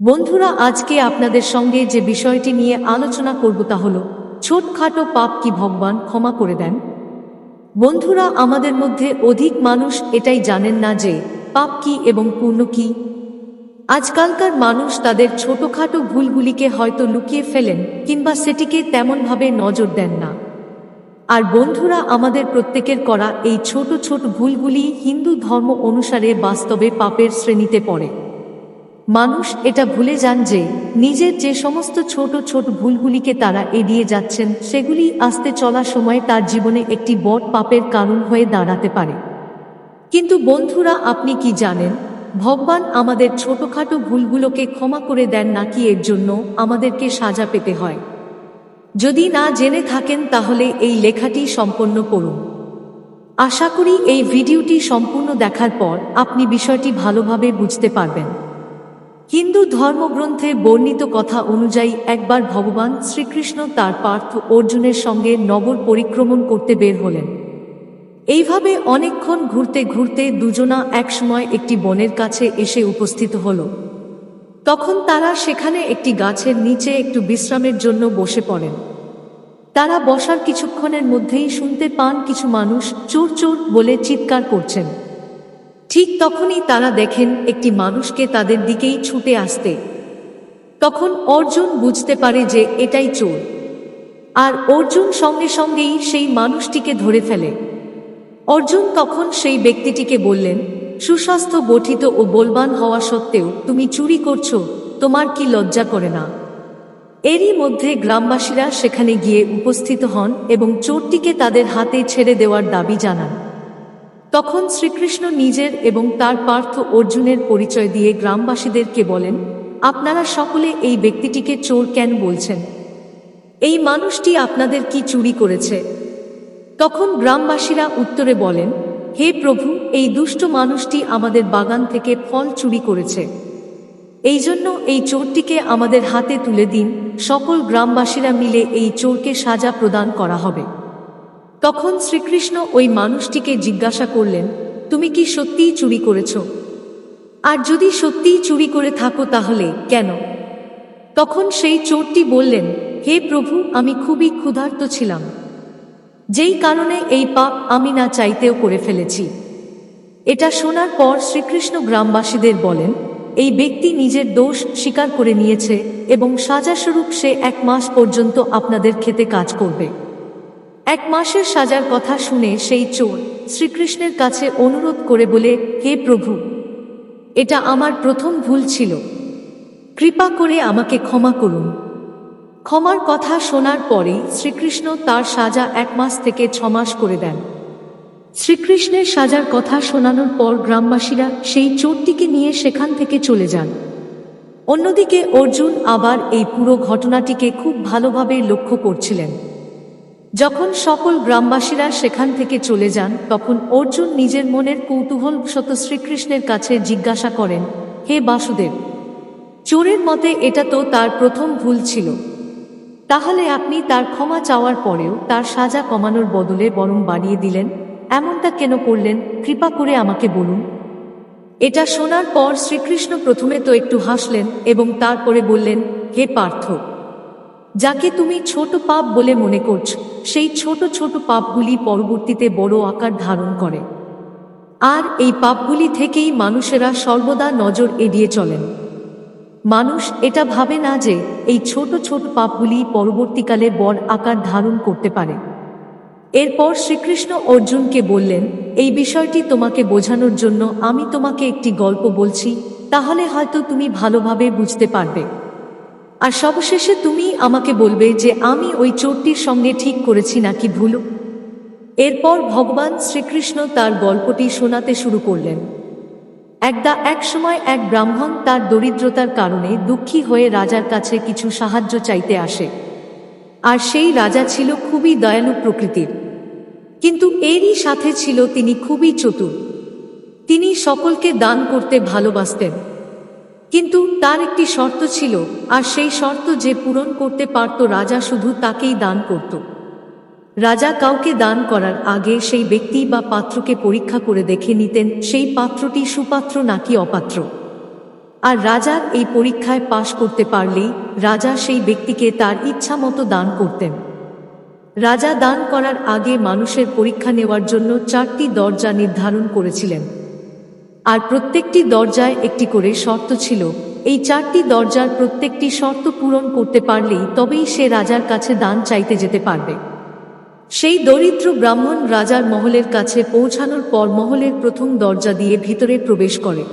বন্ধুরা, আজকে আপনাদের সঙ্গে যে বিষয়টি নিয়ে আলোচনা করব তা হল, ছোটখাটো পাপ কি ভগবান ক্ষমা করে দেন? বন্ধুরা, আমাদের মধ্যে অধিক মানুষ এটাই জানেন না যে, পাপ কি এবং পূর্ণ কি? আজকালকার মানুষ তাদের ছোটখাটো ভুলগুলিকে হয়তো লুকিয়ে ফেলেন কিংবা সেটিকে তেমনভাবে নজর দেন না। আর বন্ধুরা, আমাদের প্রত্যেকের করা এই ছোট ছোট ভুলগুলি হিন্দু ধর্ম অনুসারে বাস্তবে পাপের শ্রেণীতে পড়ে। মানুষ এটা ভুলে যান যে নিজের যে সমস্ত ছোট ছোট ভুলগুলিকে তারা এড়িয়ে যাচ্ছেন, সেগুলি আসতে চলা সময় তার জীবনে একটি বড় পাপের কারণ হয়ে দাঁড়াতে পারে। কিন্তু বন্ধুরা, আপনি কি জানেন, ভগবান আমাদের ছোটখাটো ভুলগুলোকে ক্ষমা করে দেন নাকি এর জন্য আমাদেরকে সাজা পেতে হয়? যদি না জেনে থাকেন, তাহলে এই লেখাটি সম্পন্ন করুন। আশা করি এই ভিডিওটি সম্পূর্ণ দেখার পর আপনি বিষয়টি ভালোভাবে বুঝতে পারবেন। হিন্দু ধর্মগ্রন্থে বর্ণিত কথা অনুযায়ী একবার ভগবান শ্রীকৃষ্ণ তার পার্থ অর্জুনের সঙ্গে নগর পরিক্রমণ করতে বের হলেন। এইভাবে অনেকক্ষণ ঘুরতে ঘুরতে দুজনা একসময় একটি বনের কাছে এসে উপস্থিত হল। তখন তারা সেখানে একটি গাছের নিচে একটু বিশ্রামের জন্য বসে পড়েন। তারা বসার কিছুক্ষণের মধ্যেই শুনতে পান কিছু মানুষ চোর চোর বলে চিৎকার করছেন। ঠিক তখনই তারা দেখেন একটি মানুষকে তাদের দিকেই ছুটে আসতে। তখন অর্জুন বুঝতে পারে যে এটাই চোর। আর অর্জুন সঙ্গে সঙ্গেই সেই মানুষটিকে ধরে ফেলে। অর্জুন তখন সেই ব্যক্তিটিকে বললেন, সুস্বাস্থ্য, গঠিত ও বলবান হওয়া সত্ত্বেও তুমি চুরি করছ, তোমার কি লজ্জা করে না? এরই মধ্যে গ্রামবাসীরা সেখানে গিয়ে উপস্থিত হন এবং চোরটিকে তাদের হাতে ছেড়ে দেওয়ার দাবি জানান। তখন শ্রীকৃষ্ণ নিজের এবং তার পার্থ অর্জুনের পরিচয় দিয়ে গ্রামবাসীদেরকে বলেন, আপনারা সকলে এই ব্যক্তিটিকে চোর কেন বলছেন? এই মানুষটি আপনাদের কি চুরি করেছে? তখন গ্রামবাসীরা উত্তরে বলেন, হে প্রভু, এই দুষ্ট মানুষটি আমাদের বাগান থেকে ফল চুরি করেছে। এই জন্য এই চোরটিকে আমাদের হাতে তুলে দিন। সকল গ্রামবাসীরা মিলে এই চোরকে সাজা প্রদান করা হবে। তখন শ্রীকৃষ্ণ ওই মানুষটিকে জিজ্ঞাসা করলেন, তুমি কি সত্যিই চুরি করেছ? আর যদি সত্যিই চুরি করে থাকো তাহলে কেন? তখন সেই চোরটি বললেন, হে প্রভু, আমি খুবই ক্ষুধার্ত ছিলাম। যেই কারণে এই পাপ আমি না চাইতেও করে ফেলেছি। এটা শোনার পর শ্রীকৃষ্ণ গ্রামবাসীদের বলেন, এই ব্যক্তি নিজের দোষ স্বীকার করে নিয়েছে এবং সাজাস্বরূপ সে এক মাস পর্যন্ত আপনাদের খেতে কাজ করবে। এক মাসের সাজার কথা শুনে সেই চোর শ্রীকৃষ্ণের কাছে অনুরোধ করে বলে, হে প্রভু, এটা আমার প্রথম ভুল ছিল। কৃপা করে আমাকে ক্ষমা করুন। ক্ষমার কথা শোনার পরেই শ্রীকৃষ্ণ তার সাজা এক মাস থেকে ছমাস করে দেন। শ্রীকৃষ্ণের সাজার কথা শোনানোর পর গ্রামবাসীরা সেই চোরটিকে নিয়ে সেখান থেকে চলে যান। অন্যদিকে অর্জুন আবার এই পুরো ঘটনাটিকে খুব ভালোভাবে লক্ষ্য করছিলেন। যখন সকল গ্রামবাসীরা সেখান থেকে চলে যান, তখন অর্জুন নিজের মনের কৌতূহল শত শ্রীকৃষ্ণের কাছে জিজ্ঞাসা করেন, হে বাসুদেব, চোরের মতে এটা তো তার প্রথম ভুল ছিল। তাহলে আপনি তার ক্ষমা চাওয়ার পরেও তার সাজা কমানোর বদলে বরং বাড়িয়ে দিলেন? এমনটা কেন করলেন? কৃপা করে আমাকে বলুন। এটা শোনার পর শ্রীকৃষ্ণ প্রথমে তো একটু হাসলেন এবং তারপরে বললেন, হে পার্থ, যাকে তুমি ছোট পাপ বলে মনে করছ সেই ছোট ছোট পাপগুলি পরবর্তীতে বড় আকার ধারণ করে। আর এই পাপগুলি থেকেই মানুষেরা সর্বদা নজর এড়িয়ে চলেন। মানুষ এটা ভাবে না যে এই ছোট ছোট পাপগুলি পরবর্তীকালে বড় আকার ধারণ করতে পারে। এরপর শ্রীকৃষ্ণ অর্জুনকে বললেন, এই বিষয়টি তোমাকে বোঝানোর জন্য আমি তোমাকে একটি গল্প বলছি, তাহলে হয়তো তুমি ভালোভাবে বুঝতে পারবে। আর সবশেষে তুমি আমাকে বলবে যে আমি ওই চোরটির সঙ্গে ঠিক করেছি নাকি ভুল। এরপর ভগবান শ্রীকৃষ্ণ তার গল্পটি শোনাতে শুরু করলেন। একদা এক সময় এক ব্রাহ্মণ তার দরিদ্রতার কারণে দুঃখী হয়ে রাজার কাছে কিছু সাহায্য চাইতে আসে। আর সেই রাজা ছিল খুবই দয়ালু প্রকৃতির। কিন্তু এরই সাথে ছিল তিনি খুবই চতুর। তিনি সকলকে দান করতে ভালোবাসতেন। কিন্তু তার একটি শর্ত ছিল, আর সেই শর্ত যে পূরণ করতে পারত রাজা শুধু তাকেই দান করত। রাজা কাউকে দান করার আগে সেই ব্যক্তি বা পাত্রকে পরীক্ষা করে দেখে নিতেন, সেই পাত্রটি সুপাত্র নাকি অপাত্র। আর রাজার এই পরীক্ষায় পাশ করতে পারলেই রাজা সেই ব্যক্তিকে তার ইচ্ছা মতো দান করতেন। রাজা দান করার আগে মানুষের পরীক্ষা নেওয়ার জন্য চারটি দরজা নির্ধারণ করেছিলেন। আর প্রত্যেকটি দরজায় একটি করে শর্ত ছিল। এই চারটি দরজার প্রত্যেকটি শর্ত পূরণ করতে পারলেই তবেই সে রাজার কাছে দান চাইতে যেতে পারবে। সেই দরিদ্র ব্রাহ্মণ রাজার মহলের কাছে পৌঁছানোর পর মহলের প্রথম দরজা দিয়ে ভিতরে প্রবেশ করে।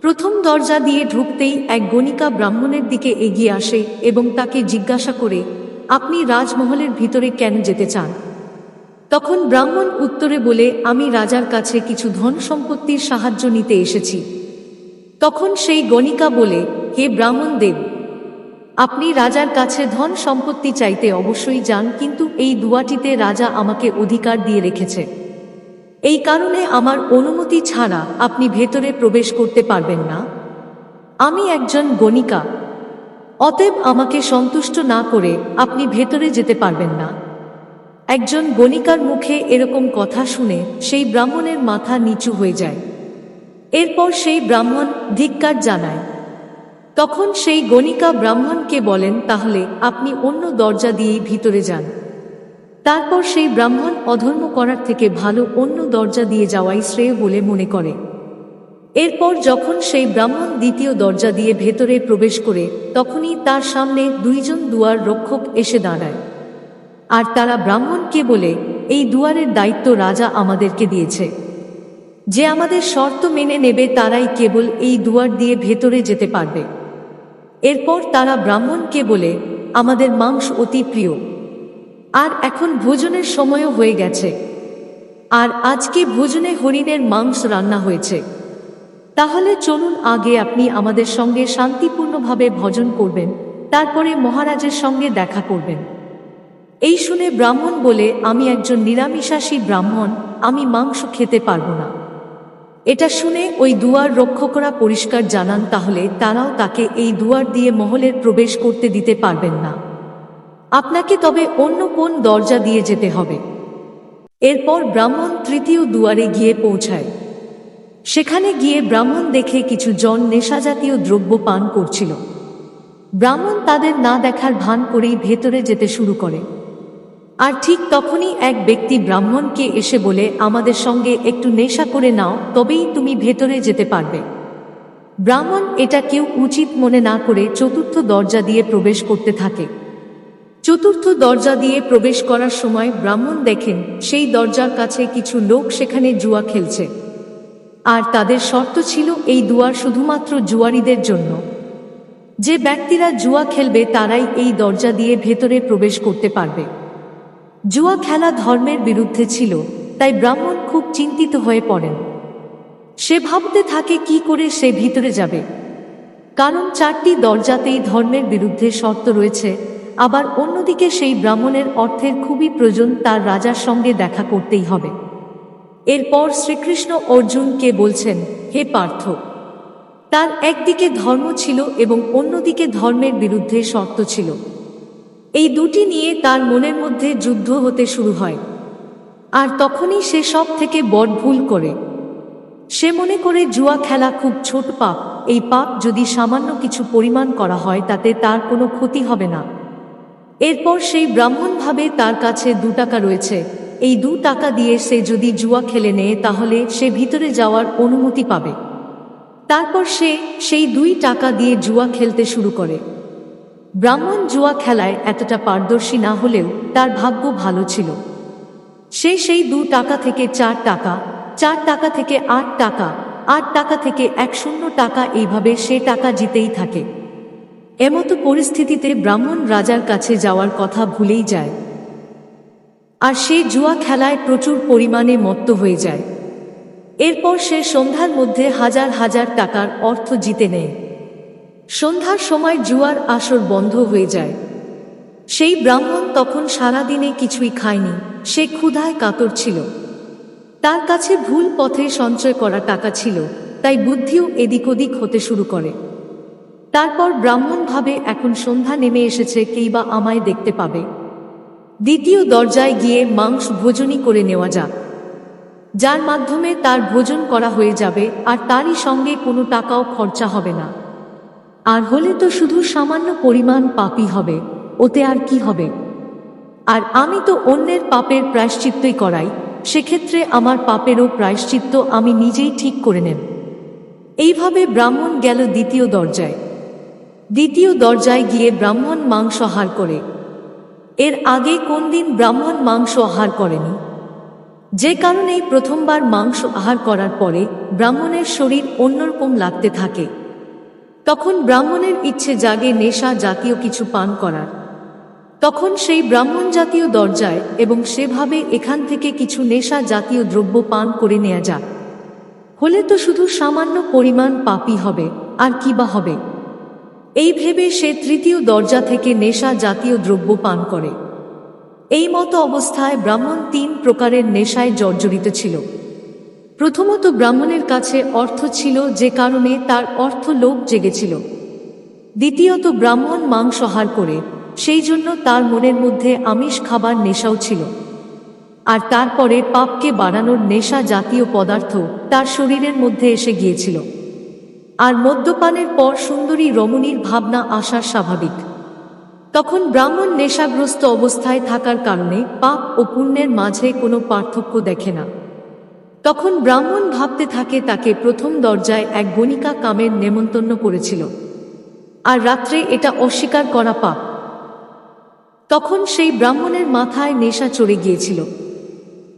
প্রথম দরজা দিয়ে ঢুকতেই এক গণিকা ব্রাহ্মণের দিকে এগিয়ে আসে এবং তাকে জিজ্ঞাসা করে, আপনি রাজমহলের ভিতরে কেন যেতে চান? তখন ব্রাহ্মণ উত্তরে বলে, আমি রাজার কাছে কিছু ধন সম্পত্তির সাহায্য নিতে এসেছি। তখন সেই গণিকা বলে, হে ব্রাহ্মণ দেব, আপনি রাজার কাছে ধন সম্পত্তি চাইতে অবশ্যই যান, কিন্তু এই দুয়াটিতে রাজা আমাকে অধিকার দিয়ে রেখেছে। এই কারণে আমার অনুমতি ছাড়া আপনি ভেতরে প্রবেশ করতে পারবেন না। আমি একজন গণিকা, অতএব আমাকে সন্তুষ্ট না করে আপনি ভেতরে যেতে পারবেন না। একজন গণিকার মুখে এরকম কথা শুনে সেই ব্রাহ্মণের মাথা নিচু হয়ে যায়। এরপর সেই ব্রাহ্মণ ধিক্কার জানায়। তখন সেই গণিকা ব্রাহ্মণকে বলেন, তাহলে আপনি অন্য দরজা দিয়েই ভিতরে যান। তারপর সেই ব্রাহ্মণ অধর্ম করার থেকে ভালো অন্য দরজা দিয়ে যাওয়াই শ্রেয় বলে মনে করে। এরপর যখন সেই ব্রাহ্মণ দ্বিতীয় দরজা দিয়ে ভেতরে প্রবেশ করে, তখনই তার সামনে দুইজন দুয়ার রক্ষক এসে দাঁড়ায়। আর তারা ব্রাহ্মণকে বলে, এই দুয়ারের দায়িত্ব রাজা আমাদেরকে দিয়েছে। যে আমাদের শর্ত মেনে নেবে, তারাই কেবল এই দুয়ার দিয়ে ভেতরে যেতে পারবে। এরপর তারা ব্রাহ্মণকে বলে, আমাদের মাংস অতি প্রিয়। আর এখন ভোজনের সময়ও হয়ে গেছে। আর আজকে ভোজনে হরিণের মাংস রান্না হয়েছে। তাহলে চলুন আগে আপনি আমাদের সঙ্গে শান্তিপূর্ণভাবে ভজন করবেন, তারপরে মহারাজের সঙ্গে দেখা করবেন। এই শুনে ব্রাহ্মণ বলে, আমি একজন নিরামিষাসী ব্রাহ্মণ, আমি মাংস খেতে পারব না। এটা শুনে ওই দুয়ার রক্ষকরা পরিষ্কার জানান, তাহলে তারাও তাকে এই দুয়ার দিয়ে মহলের প্রবেশ করতে দিতে পারবেন না। আপনাকে তবে অন্য কোন দরজা দিয়ে যেতে হবে? এরপর ব্রাহ্মণ তৃতীয় দুয়ারে গিয়ে পৌঁছায়। সেখানে গিয়ে ব্রাহ্মণ দেখে কিছু জন নেশাজাতীয় দ্রব্য পান করছিল। ব্রাহ্মণ তাদের না দেখার ভান করেই ভেতরে যেতে শুরু করে। আর ঠিক তখনই এক ব্যক্তি ব্রাহ্মণকে এসে বলে, আমাদের সঙ্গে একটু নেশা করে নাও, তবেই তুমি ভেতরে যেতে পারবে। ব্রাহ্মণ এটা কেউ উচিত মনে না করে চতুর্থ দরজা দিয়ে প্রবেশ করতে থাকে। চতুর্থ দরজা দিয়ে প্রবেশ করার সময় ব্রাহ্মণ দেখেন, সেই দরজার কাছে কিছু লোক সেখানে জুয়া খেলছে। আর তাদের শর্ত ছিল এই দুয়ার শুধুমাত্র জুয়ারিদের জন্য। যে ব্যক্তিরা জুয়া খেলবে, তারাই এই দরজা দিয়ে ভেতরে প্রবেশ করতে পারবে। জুয়া খেলা ধর্মের বিরুদ্ধে ছিল, তাই ব্রাহ্মণ খুব চিন্তিত হয়ে পড়েন। সে ভাবতে থাকে কি করে সে ভিতরে যাবে। কারণ চারটি দরজাতেই ধর্মের বিরুদ্ধে শর্ত রয়েছে, আবার অন্যদিকে সেই ব্রাহ্মণের অর্থের খুবই প্রয়োজন তার রাজার সঙ্গে দেখা করতেই হবে। এরপর শ্রীকৃষ্ণ অর্জুনকে বলছেন, হে পার্থ, তার একদিকে ধর্ম ছিল এবং অন্যদিকে ধর্মের বিরুদ্ধে শর্ত ছিল। এই দুটি নিয়ে তার মনের মধ্যে যুদ্ধ হতে শুরু হয়। আর তখনই সে সব থেকে বড় ভুল করে। সে মনে করে জুয়া খেলা খুব ছোট পাপ। এই পাপ যদি সামান্য কিছু পরিমাণ করা হয়, তাতে তার কোনো ক্ষতি হবে না। এরপর সেই ব্রাহ্মণ ভাবে তার কাছে দু টাকা রয়েছে। এই দু টাকা দিয়ে সে যদি জুয়া খেলে নেয়, তাহলে সে ভিতরে যাওয়ার অনুমতি পাবে। তারপর সে সেই দুই টাকা দিয়ে জুয়া খেলতে শুরু করে। ব্রাহ্মণ জুয়া খেলায় এতটা পারদর্শী না হলেও তার ভাগ্য ভালো ছিল। সে সেই দু টাকা থেকে চার টাকা চার টাকা থেকে আট টাকা আট টাকা থেকে এক শূন্য টাকা এইভাবে সে টাকা জিতেই থাকে। এমতো পরিস্থিতিতে ব্রাহ্মণ রাজার কাছে যাওয়ার কথা ভুলেই যায়। আর সে জুয়া খেলায় প্রচুর পরিমাণে মত্ত হয়ে যায়। এরপর সে সন্ধ্যার মধ্যে হাজার হাজার টাকার অর্থ জিতে নেয়। সন্ধ্যার সময় জুয়ার আসর বন্ধ হয়ে যায়। সেই ব্রাহ্মণ তখন সারাদিনে কিছুই খায়নি, সে ক্ষুধায় কাতর ছিল। তার কাছে ভুল পথে সঞ্চয় করা টাকা ছিল, তাই বুদ্ধিও এদিক ওদিক হতে শুরু করে। তারপর ব্রাহ্মণ ভাবে এখন সন্ধ্যা নেমে এসেছে, কেই বা আমায় দেখতে পাবে। দ্বিতীয় দরজায় গিয়ে মাংস ভোজনই করে নেওয়া যাক। যার মাধ্যমে তার ভোজন করা হয়ে যাবে, আর তারই সঙ্গে কোনো টাকাও খরচা হবে না। আর হলে তো শুধু সামান্য পরিমাণ পাপই হবে, ওতে আর কি হবে? আর আমি তো অন্যের পাপের প্রায়শ্চিত্তই করাই, সেক্ষেত্রে আমার পাপেরও প্রায়শ্চিত্ত আমি নিজেই ঠিক করে নেব। এইভাবে ব্রাহ্মণ গেল দ্বিতীয় দরজায়। দ্বিতীয় দরজায় গিয়ে ব্রাহ্মণ মাংস আহার করে। এর আগে কোন দিন ব্রাহ্মণ মাংস আহার করেনি? যে কারণেই প্রথমবার মাংস আহার করার পরে ব্রাহ্মণের শরীর অন্যরকম লাগতে থাকে। তখন ব্রাহ্মণের ইচ্ছে জাগে নেশা জাতীয় কিছু পান করার। তখন সেই ব্রাহ্মণ জাতীয় দরজায় এবং সেভাবে এখান থেকে কিছু নেশা জাতীয় দ্রব্য পান করে নেওয়া যাক। হলে তো শুধু সামান্য পরিমাণ পাপি হবে, আর কি বা হবে? এই ভেবে সে তৃতীয় দরজা থেকে নেশা জাতীয় দ্রব্য পান করে। এই মতো অবস্থায় ব্রাহ্মণ তিন প্রকারের নেশায় জর্জরিত ছিল। প্রথমত ব্রাহ্মণের কাছে অর্থ ছিল যে কারণে তার অর্থ লোভ জেগেছিল। দ্বিতীয়ত ব্রাহ্মণ মাংস আহার করে, সেই জন্য তার মনের মধ্যে আমিষ খাবার নেশাও ছিল। আর তারপরে পাপকে বাড়ানোর নেশা জাতীয় পদার্থ তার শরীরের মধ্যে এসে গিয়েছিল। আর মদ্যপানের পর সুন্দরী রমণীর ভাবনা আসা স্বাভাবিক। তখন ব্রাহ্মণ নেশাগ্রস্ত অবস্থায় থাকার কারণে পাপ ও পুণ্যের মাঝে কোনো পার্থক্য দেখে না। তখন ব্রাহ্মণ ভাবতে থাকে তাকে প্রথম দরজায় এক গণিকা কামের নেমন্তন্ন করেছিল। আর রাত্রে এটা অস্বীকার করা পাপ। তখন সেই ব্রাহ্মণের মাথায় নেশা চড়ে গিয়েছিল।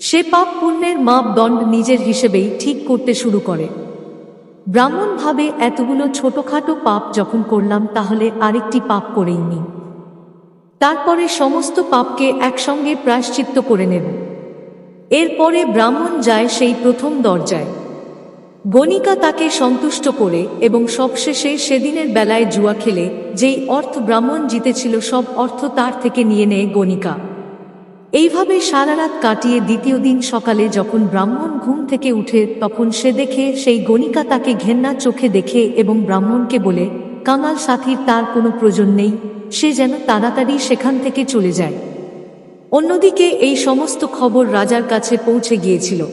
সে পাপ পুণ্যের মাপদণ্ড নিজের হিসেবেই ঠিক করতে শুরু করে। ব্রাহ্মণ ভাবে এতগুলো ছোটখাটো পাপ যখন করলাম তাহলে আরেকটি পাপ করেই নি। তারপরে সমস্ত পাপকে একসঙ্গে প্রায়শ্চিত্ত করে নেব। এরপরে ব্রাহ্মণ যায় সেই প্রথম দরজায়। গণিকা তাকে সন্তুষ্ট করে এবং সবশেষে সেদিনের বেলায় জুয়া খেলে, যেই অর্থ ব্রাহ্মণ জিতেছিল সব অর্থ তার থেকে নিয়ে নেয় গণিকা এইভাবে সারা রাত কাটিয়ে দ্বিতীয় দিন সকালে যখন ব্রাহ্মণ ঘুম থেকে উঠে, তখন সে দেখে সেই গণিকা তাকে ঘেন্নার চোখে দেখে এবং ব্রাহ্মণকে বলে কামাল সাথীর তার কোনো প্রয়োজন নেই, সে যেন তাড়াতাড়ি সেখান থেকে চলে যায়। অন্যদিকে এই সমস্ত খবর রাজার কাছে পৌঁছে গিয়েছিল।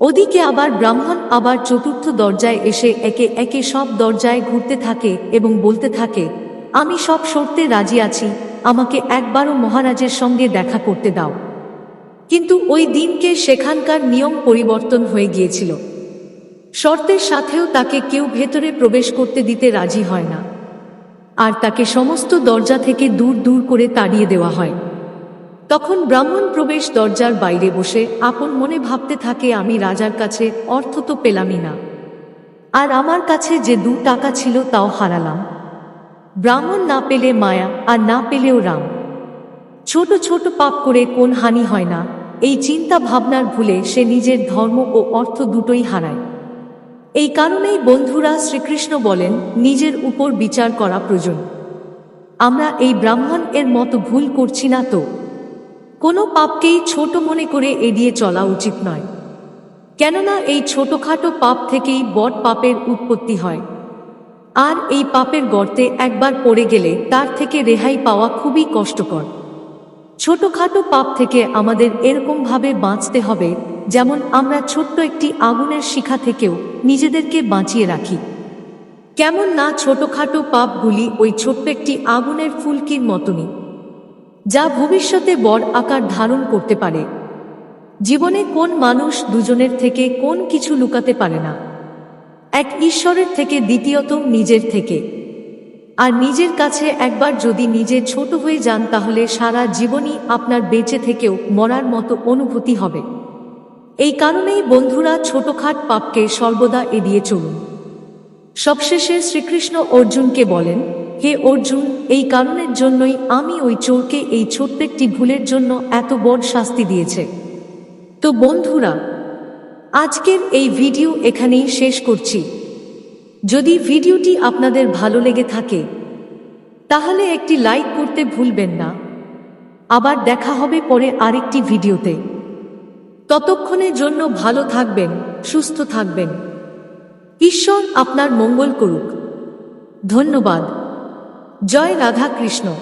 ওদিকে আবার ব্রাহ্মণ আবার চতুর্থ দরজায় এসে একে একে সব দরজায় ঘুরতে থাকে এবং বলতে থাকে, আমি সব শর্তে রাজি আছি, আমাকে একবারও মহারাজের সঙ্গে দেখা করতে দাও। কিন্তু ওই দিনকে সেখানকার নিয়ম পরিবর্তন হয়ে গিয়েছিল। শর্তের সাথেও তাকে কেউ ভেতরে প্রবেশ করতে দিতে রাজি হয় না। আর তাকে সমস্ত দরজা থেকে দূর দূর করে তাড়িয়ে দেওয়া হয়। তখন ব্রাহ্মণ প্রবেশ দরজার বাইরে বসে আপন মনে ভাবতে থাকে, আমি রাজার কাছে অর্থ তো পেলামই না। আর আমার কাছে যে দু টাকা ছিল তাও হারালাম। ব্রাহ্মণ না পেলে মায়া, আর না পেলেও রাম। ছোট ছোট পাপ করে কোন হানি হয় না। এই চিন্তা ভাবনার ভুলে সে নিজের ধর্ম ও অর্থ দুটোই হারায়। এই কারণেই বন্ধুরা শ্রীকৃষ্ণ বলেন, নিজের উপর বিচার করা প্রয়োজন। আমরা এই ব্রাহ্মণ এর মতো ভুল করছি না তো। কোনো পাপকেই ছোট মনে করে এড়িয়ে চলা উচিত নয়। কেননা এই ছোটখাটো পাপ থেকেই বট পাপের উৎপত্তি হয়। আর এই পাপের গর্তে একবার পড়ে গেলে তার থেকে রেহাই পাওয়া খুবই কষ্টকর। ছোটখাটো পাপ থেকে আমাদের এরকমভাবে বাঁচতে হবে, যেমন আমরা ছোট্ট একটি আগুনের শিখা থেকেও নিজেদেরকে বাঁচিয়ে রাখি। কেমন না ছোটখাটো পাপগুলি ওই ছোট্ট একটি আগুনের ফুলকির মতনই। যা ভবিষ্যতে বড় আকার ধারণ করতে পারে। জীবনে কোন মানুষ দুজনের থেকে কোন কিছু লুকাতে পারে না। এক ঈশ্বরের থেকে দ্বিতীয়ত নিজের থেকে। আর নিজের কাছে একবার যদি নিজে ছোট হয়ে যান তাহলে সারা জীবনই আপনার বেঁচে থেকেও মরার মতো অনুভূতি হবে। এই কারণেই বন্ধুরা ছোটখাট পাপকে সর্বদা এড়িয়ে চলুন। সবশেষে শ্রীকৃষ্ণ অর্জুনকে বলেন হে অর্জুন, এই কারণের জন্যই আমি ওই চোরকে এই ছোট্ট একটি ভুলের জন্য এত বড় শাস্তি দিয়েছে। তো বন্ধুরা, আজকের এই ভিডিও এখানেই শেষ করছি। যদি ভিডিওটি আপনাদের ভালো লেগে থাকে, তাহলে একটি লাইক করতে ভুলবেন না। আবার দেখা হবে পরে আরেকটি ভিডিওতে। ততক্ষণের জন্য ভালো থাকবেন, সুস্থ থাকবেন। ঈশ্বর আপনার মঙ্গল করুক। ধন্যবাদ। জয় রাধা কৃষ্ণ।